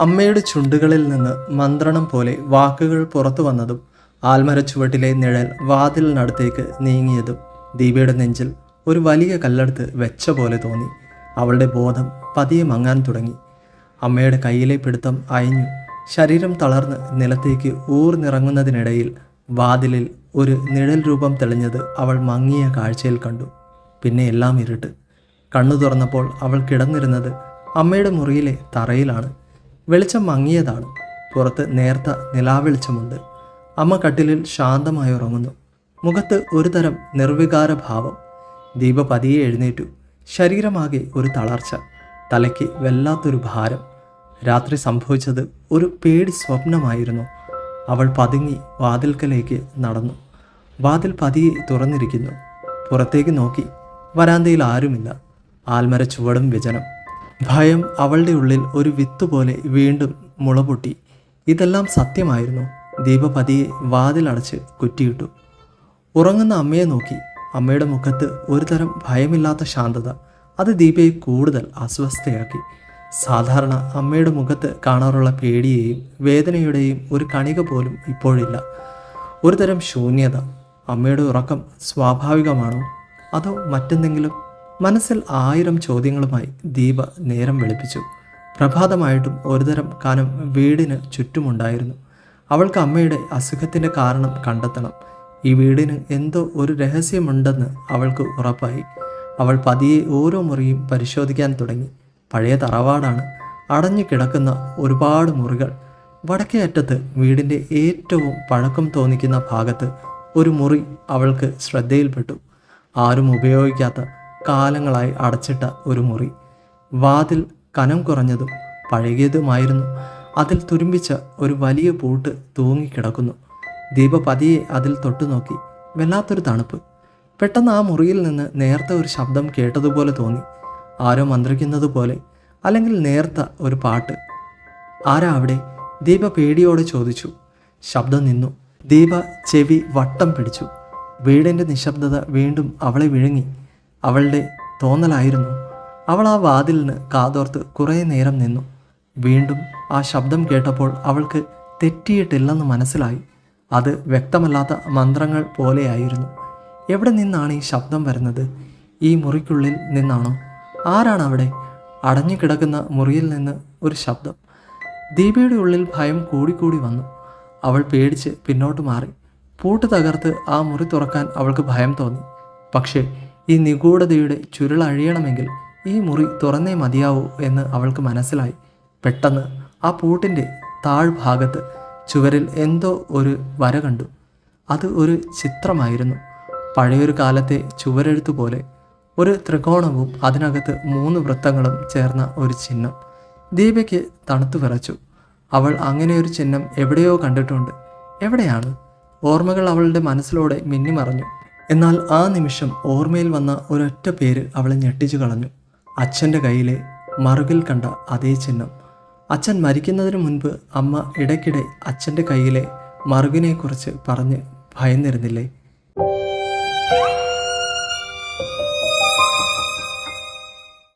അമ്മയുടെ ചുണ്ടുകളിൽ നിന്ന് മന്ത്രണം പോലെ വാക്കുകൾ പുറത്തു വന്നതും ആൽമരച്ചുവട്ടിലെ നിഴൽ വാതിലിനടുത്തേക്ക് നീങ്ങിയതും ദീപയുടെ നെഞ്ചിൽ ഒരു വലിയ കല്ലെടുത്ത് വെച്ച പോലെ തോന്നി. അവളുടെ ബോധം പതിയെ മങ്ങാൻ തുടങ്ങി. അമ്മയുടെ കയ്യിലെ പിടുത്തം അയഞ്ഞു. ശരീരം തളർന്ന് നിലത്തേക്ക് ഊർന്നിറങ്ങുന്നതിനിടയിൽ വാതിലിൽ ഒരു നിഴൽ രൂപം തെളിഞ്ഞത് അവൾ മങ്ങിയ കാഴ്ചയിൽ കണ്ടു. പിന്നെ എല്ലാം ഇരുട്ട്. കണ്ണു തുറന്നപ്പോൾ അവൾ കിടന്നിരുന്നത് അമ്മയുടെ മുറിയിലെ തറയിലാണ്. വെളിച്ചം മങ്ങിയതാണ്. പുറത്ത് നേർത്ത നിലാവെളിച്ചമുണ്ട്. അമ്മ കട്ടിലിൽ ശാന്തമായി ഉറങ്ങുന്നു. മുഖത്ത് ഒരു തരം നിർവികാര ഭാവം ദീപ പതിയെ എഴുന്നേറ്റു. ശരീരമാകെ ഒരു തളർച്ച. തലയ്ക്ക് വല്ലാത്തൊരു ഭാരം. രാത്രി സംഭവിച്ചത് ഒരു പേടി സ്വപ്നമായിരുന്നു. അവൾ പതുങ്ങി വാതിൽക്കലേക്ക് നടന്നു. വാതിൽ പതിയെ തുറന്നിരിക്കുന്നു. പുറത്തേക്ക് നോക്കി. വരാന്തയിൽ ആരുമില്ല. ആൽമര ചുവടും വിജനം ഭയം അവളുടെ ഉള്ളിൽ ഒരു വിത്ത് പോലെ വീണ്ടും മുളപൊട്ടി. ഇതെല്ലാം സത്യമായിരുന്നു. ദീപ പതിയെ വാതിലടച്ച് കുറ്റിയിട്ടു. ഉറങ്ങുന്ന അമ്മയെ നോക്കി. അമ്മയുടെ മുഖത്ത് ഒരുതരം ഭയമില്ലാത്ത ശാന്തത. അത് ദീപയെ കൂടുതൽ അസ്വസ്ഥയാക്കി. സാധാരണ അമ്മയുടെ മുഖത്ത് കാണാറുള്ള പേടിയെയും വേദനയുടെയും ഒരു കണിക പോലും ഇപ്പോഴില്ല. ഒരുതരം ശൂന്യത. അമ്മയുടെ ഉറക്കം സ്വാഭാവികമാണോ? അതോ മറ്റെന്തെങ്കിലും മനസ്സിൽ ആയിരം ചോദ്യങ്ങളുമായി ദീപ നേരം വെളുപ്പിച്ചു. പ്രഭാതമായിട്ടും ഒരുതരം കനം വീടിന് ചുറ്റുമുണ്ടായിരുന്നു. അവൾക്ക് അമ്മയുടെ അസുഖത്തിന്റെ കാരണം കണ്ടെത്തണം. ഈ വീടിന് എന്തോ ഒരു രഹസ്യമുണ്ടെന്ന് അവൾക്ക് ഉറപ്പായി. അവൾ പതിയെ ഓരോ മുറിയും പരിശോധിക്കാൻ തുടങ്ങി. പഴയ തറവാടാണ്. അടഞ്ഞു കിടക്കുന്ന ഒരുപാട് മുറികൾ. വടക്കേ അറ്റത്ത് വീടിന്റെ ഏറ്റവും പഴക്കം തോന്നിക്കുന്ന ഭാഗത്ത് ഒരു മുറി അവൾക്ക് ശ്രദ്ധയിൽപ്പെട്ടു. ആരും ഉപയോഗിക്കാത്ത കാലങ്ങളായി അടച്ചിട്ട ഒരു മുറി. വാതിൽ കനം കുറഞ്ഞതും പഴകിയതുമായിരുന്നു. അതിൽ തുരുമ്പിച്ച ഒരു വലിയ പൂട്ട് തൂങ്ങിക്കിടക്കുന്നു. ദീപ പതിയെ അതിൽ തൊട്ടുനോക്കി. വല്ലാത്തൊരു തണുപ്പ്. പെട്ടെന്ന് ആ മുറിയിൽ നിന്ന് നേർത്ത ഒരു ശബ്ദം കേട്ടതുപോലെ തോന്നി. ആരോ മന്ത്രിക്കുന്നത് പോലെ അല്ലെങ്കിൽ നേർത്ത ഒരു പാട്ട്. ആരാ അവിടെ? ദീപ പേടിയോടെ ചോദിച്ചു. ശബ്ദം നിന്നു. ദീപ ചെവി വട്ടം പിടിച്ചു. വീടിന്റെ നിശബ്ദത വീണ്ടും അവളെ വിഴുങ്ങി. അവളുടെ തോന്നലായിരുന്നു. അവൾ ആ വാതിലിന് കാതോർത്ത് കുറേ നേരം നിന്നു. വീണ്ടും ആ ശബ്ദം കേട്ടപ്പോൾ അവൾക്ക് തെറ്റിയിട്ടില്ലെന്ന് മനസ്സിലായി. അത് വ്യക്തമല്ലാത്ത മന്ത്രങ്ങൾ പോലെയായിരുന്നു. എവിടെ നിന്നാണ് ഈ ശബ്ദം വരുന്നത്? ഈ മുറിക്കുള്ളിൽ നിന്നാണോ? ആരാണ് അവിടെ? അടഞ്ഞു കിടക്കുന്ന മുറിയിൽ നിന്ന് ഒരു ശബ്ദം. ദീപയുടെ ഉള്ളിൽ ഭയം കൂടിക്കൂടി വന്നു. അവൾ പേടിച്ച് പിന്നോട്ട് മാറി. പൂട്ട് തകർത്ത് ആ മുറി തുറക്കാൻ അവൾക്ക് ഭയം തോന്നി. പക്ഷേ ഈ നിഗൂഢതയുടെ ചുരുളഴിയണമെങ്കിൽ ഈ മുറി തുറന്നേ മതിയാവൂ എന്ന് അവൾക്ക് മനസ്സിലായി. പെട്ടെന്ന് ആ പൂട്ടിന്റെ താഴ്ഭാഗത്ത് ചുവരിൽ എന്തോ ഒരു വര കണ്ടു. അത് ഒരു ചിത്രമായിരുന്നു. പഴയൊരു കാലത്തെ ചുവരെഴുത്തു പോലെ. ഒരു ത്രികോണവും അതിനകത്ത് മൂന്ന് വൃത്തങ്ങളും ചേർന്ന ഒരു ചിഹ്നം. ദീപയ്ക്ക് തണുത്തു വിറച്ചു. അവൾ അങ്ങനെയൊരു ചിഹ്നം എവിടെയോ കണ്ടിട്ടുണ്ട്. എവിടെയാണ്? ഓർമ്മകൾ അവളുടെ മനസ്സിലൂടെ മിന്നിമറഞ്ഞു. എന്നാൽ ആ നിമിഷം ഓർമ്മയിൽ വന്ന ഒരൊറ്റ പേര് അവളെ ഞെട്ടിച്ചു കളഞ്ഞു. അച്ഛന്റെ കയ്യിലെ മറുകിൽ കണ്ട അതേ ചിഹ്നം. അച്ഛൻ മരിക്കുന്നതിന് മുൻപ് അമ്മ ഇടയ്ക്കിടെ അച്ഛന്റെ കയ്യിലെ മറുകിനെക്കുറിച്ച് പറഞ്ഞ് ഭയന്നിരുന്നില്ലേ?